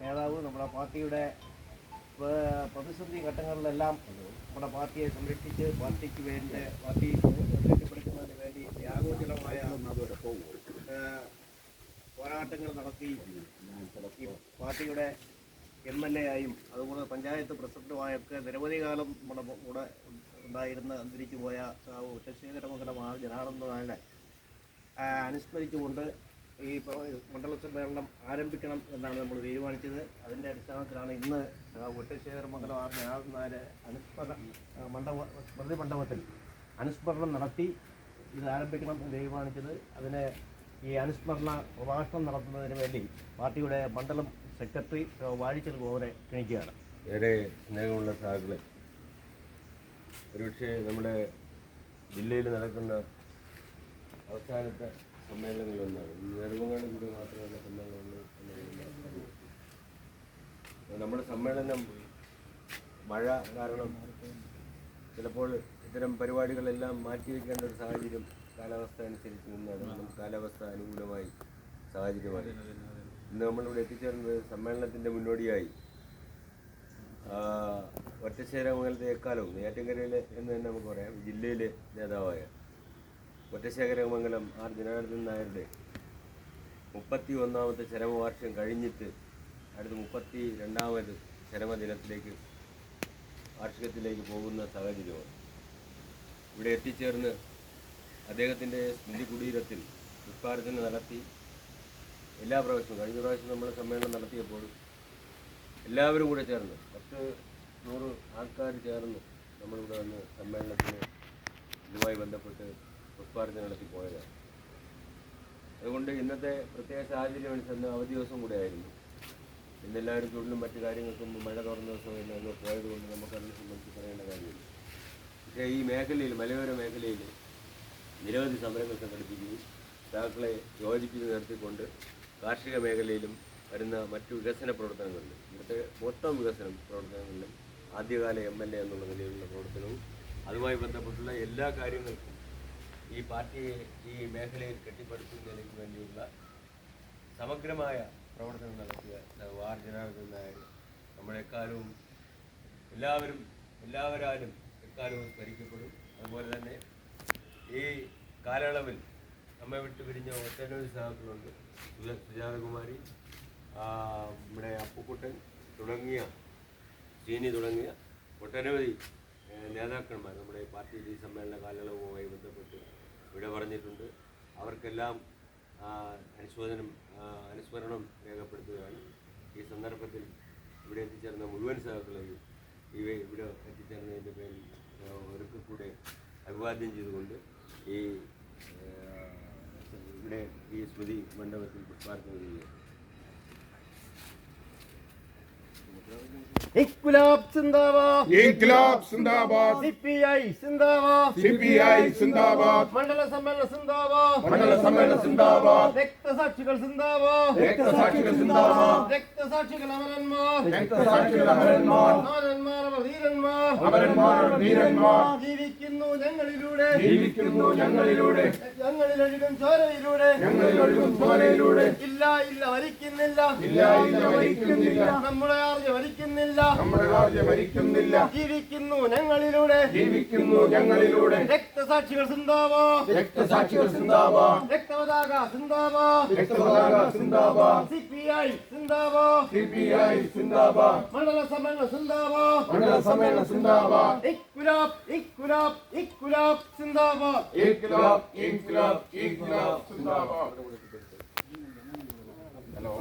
നേതാവ് നമ്മുടെ പാർട്ടിയുടെ പ്രതിസന്ധി ഘട്ടങ്ങളിലെല്ലാം നമ്മുടെ പാർട്ടിയെ സംരക്ഷിച്ച് പാർട്ടിക്ക് വേണ്ടി പാർട്ടി കെട്ടിപ്പടുക്കുന്നതിന് വേണ്ടി ത്യാഗോചിതമായ ഏഹ്, പോരാട്ടങ്ങൾ നടത്തി പാർട്ടിയുടെ എം എൽ എ ആയും അതുപോലെ പഞ്ചായത്ത് പ്രസിഡന്റുമായൊക്കെ നിരവധി കാലം നമ്മുടെ കൂടെ ഉണ്ടായിരുന്ന അന്തരിച്ചു പോയ ആർ ജനാർദ്ദനാഥനെ ആ, അനുസ്മരിച്ചുകൊണ്ട് ഈ പ്ര- മണ്ഡല സമ്മേളനം ആരംഭിക്കണം എന്നാണ് നമ്മൾ തീരുമാനിച്ചത്. അതിന്റെ അടിസ്ഥാനത്തിലാണ് ഇന്ന് ഒറ്റശേഖരമംഗലം ആർ ജനാർദ്ദനാഥ് അനുസ്മരണ മണ്ഡപ സ്മൃതി മണ്ഡപത്തിൽ അനുസ്മരണം നടത്തി ഇത് ആരംഭിക്കണം എന്ന് തീരുമാനിച്ചത്. അതിന് ഈ അനുസ്മരണ പ്രഭാഷണം നടത്തുന്നതിന് വേണ്ടി പാർട്ടിയുടെ മണ്ഡലം സെക്രട്ടറി വാഴിച്ചൽ ഗോവനെ ക്ഷണിക്കുകയാണ്. ഏറെ സ്നേഹമുള്ള സാഹചര്യം ഒരുപക്ഷെ നമ്മുടെ ജില്ലയിൽ നടക്കുന്ന അവസാനത്തെ നമ്മുടെ സമ്മേളനം മഴ കാരണം ചിലപ്പോൾ ഇത്തരം പരിപാടികളെല്ലാം മാറ്റിവെക്കേണ്ട ഒരു സാഹചര്യം കാലാവസ്ഥ അനുസരിച്ച് നിന്നാണ്. കാലാവസ്ഥ അനുകൂലമായി സാഹചര്യമായി. ഇന്ന് നമ്മളിവിടെ എത്തിച്ചേർന്നത് സമ്മേളനത്തിന്റെ മുന്നോടിയായി. ഒറ്റശേഖരമംഗലത്തെ എക്കാലവും നെയ്യാറ്റിൻകരയിൽ എന്ന് തന്നെ നമുക്ക് പറയാം. ജില്ലയിലെ നേതാവായ ഒറ്റശേഖരമംഗലം ആർ. ജനാർദ്ദൻ നായരുടെ മുപ്പത്തി ഒന്നാമത്തെ ചരമവാർഷം കഴിഞ്ഞിട്ട് അടുത്ത മുപ്പത്തി രണ്ടാമത് ചരമദിനത്തിലേക്ക് വാർഷികത്തിലേക്ക് പോകുന്ന സാഹചര്യമാണ്. ഇവിടെ എത്തിച്ചേർന്ന് അദ്ദേഹത്തിന്റെ സ്മൃതി കുടീരത്തിൽ പുഷ്പാർച്ചന നടത്തി എല്ലാ പ്രാവശ്യവും കഴിഞ്ഞ പ്രാവശ്യം നമ്മൾ സമ്മേളനം നടത്തിയപ്പോൾ എല്ലാവരും കൂടെ ചേർന്ന് പത്ത് നൂറ് ആൾക്കാർ ചേർന്ന് നമ്മളിവിടെ വന്ന് സമ്മേളനത്തിന് ഇതുമായി ബന്ധപ്പെട്ട് പുഷ്പാർച്ചന നടത്തി പോയതാണ് അതുകൊണ്ട് ഇന്നത്തെ പ്രത്യേക സാഹചര്യം അനുസരിച്ച് അവധി ദിവസം കൂടെ ആയിരുന്നു ഇന്നെല്ലാവരും ചൂടിലും മറ്റു കാര്യങ്ങൾക്കും മഴ തുറന്ന ദിവസം ഇന്ന് പോയത് കൊണ്ട് നമുക്ക് അതിനെ സംബന്ധിച്ച് പറയേണ്ട കാര്യമില്ല. പക്ഷേ ഈ മേഖലയിൽ മലയോര മേഖലയിൽ നിരവധി സമരങ്ങൾ സംഘടിപ്പിക്കുകയും സഹാക്കളെ യോജിപ്പിച്ച് നിർത്തിക്കൊണ്ട് കാർഷിക മേഖലയിലും വരുന്ന മറ്റു വികസന പ്രവർത്തനങ്ങളിലും ഇവിടുത്തെ മൊത്തം വികസന പ്രവർത്തനങ്ങളിലും ആദ്യകാല എം എൽ എ എന്നുള്ള നിലയിലുള്ള പ്രവർത്തനവും അതുമായി ബന്ധപ്പെട്ടുള്ള എല്ലാ കാര്യങ്ങൾക്കും ഈ പാർട്ടിയെ ഈ മേഖലയിൽ കെട്ടിപ്പടുക്കുന്നതിന് വേണ്ടിയുള്ള സമഗ്രമായ പ്രവർത്തനം നടത്തിയ വാർ ജനാർദ്ദൻ നായർ നമ്മളെക്കാലവും എല്ലാവരും എല്ലാവരാലും എക്കാലവും സ്മരിക്കപ്പെടും. അതുപോലെ തന്നെ ഈ കാലയളവിൽ നമ്മെ വിട്ട് പിരിഞ്ഞ ഒട്ടനവധി സുജ- സുജാതകുമാരി നമ്മുടെ അപ്പുക്കുട്ടൻ തുടങ്ങിയ ചീനി തുടങ്ങിയ ഒട്ടനവധി നേതാക്കന്മാർ നമ്മുടെ പാർട്ടി സമ്മേളന കാലയളവുമായി ബന്ധപ്പെട്ട് ഇവിടെ പറഞ്ഞിട്ടുണ്ട്. അവർക്കെല്ലാം അനുശോചനം അനുസ്മരണം രേഖപ്പെടുത്തുകയാണ്. ഈ സന്ദർഭത്തിൽ ഇവിടെ എത്തിച്ചേർന്ന മുഴുവൻ സഹാക്കളെയും ഇവ ഇവിടെ എത്തിച്ചേർന്നതിന്റെ പേരിൽ അവർക്ക് കൂടെ അഭിവാദ്യം ചെയ്തുകൊണ്ട് ഈ ഇവിടെ ഈ സ്മൃതി മണ്ഡപത്തിൽ പുഷ്പാർച്ചന ചെയ്യുകയാണ്. ഇൻകുലാബ് സിന്ദാബാദ്. ഇൻക്ലാബ് സിന്ദാബാദ്. സിപിഐ സിന്ദാബാദ്. സിപിഐ സിന്ദാബാദ്. മണ്ഡല സമ്മേളന സിന്ദാബാദ്. മണ്ഡല സമ്മേളന സിന്ദാബാദ്. രക്തസാക്ഷികൾ സിന്ദാബാദ്. രക്തസാക്ഷികൾ സിന്ദാബാദ്. രക്തസാക്ഷികൾ അമരന്മാർ രക്തസാക്ഷികൾ അമരന്മാർ അമരന്മാർ അവർ ധീരന്മാർ. അമരന്മാർ വീരന്മാർ ജീവിക്കുന്നു ഞങ്ങളിലൂടെ. ജീവിക്കുന്നു ഞങ്ങളിലൂടെ. ഞങ്ങളിലൊഴുകും ചോരയിലൂടെ. ഞങ്ങളിലൊഴുകും ചോരയിലൂടെ. ഇല്ല ഇല്ല വരിക്കുന്നില്ല. ഇല്ല ഇല്ല വരിക്കുന്നില്ല. നമ്മുടെ ആർജ വരിക്കുന്നില്ല. നമ്മുടെ രാജ്യം വരിക്കുന്നില്ല. ജീവിക്കുന്നു ഞങ്ങളിലൂടെ. ജീവിക്കുന്നു ഞങ്ങളിലൂടെ. രക്തസാക്ഷികൾ സിന്ദാബാ. രക്തസാക്ഷികൾ സിന്ദാബാദ് രക്തപതാക സിന്ദാബാ. രക്തപതാക സിന്ദാബാദ് സി പി ഐ സിന്ദാബാ. സിപിഐ സിന്ദാബാദ്. മണ്ഡല സമ്മേളന സിന്ദാബാദ്. മണ്ഡല സമ്മേളന സിന്ദാബാദ്. ഇക്ബുലാബ് ഇക്ബുലാബ് ഇക്ബുലാബ് സിന്ദാബാദ്. ഇക്ബുലാബ് ഇക്ബുലാബ് ഹലോ.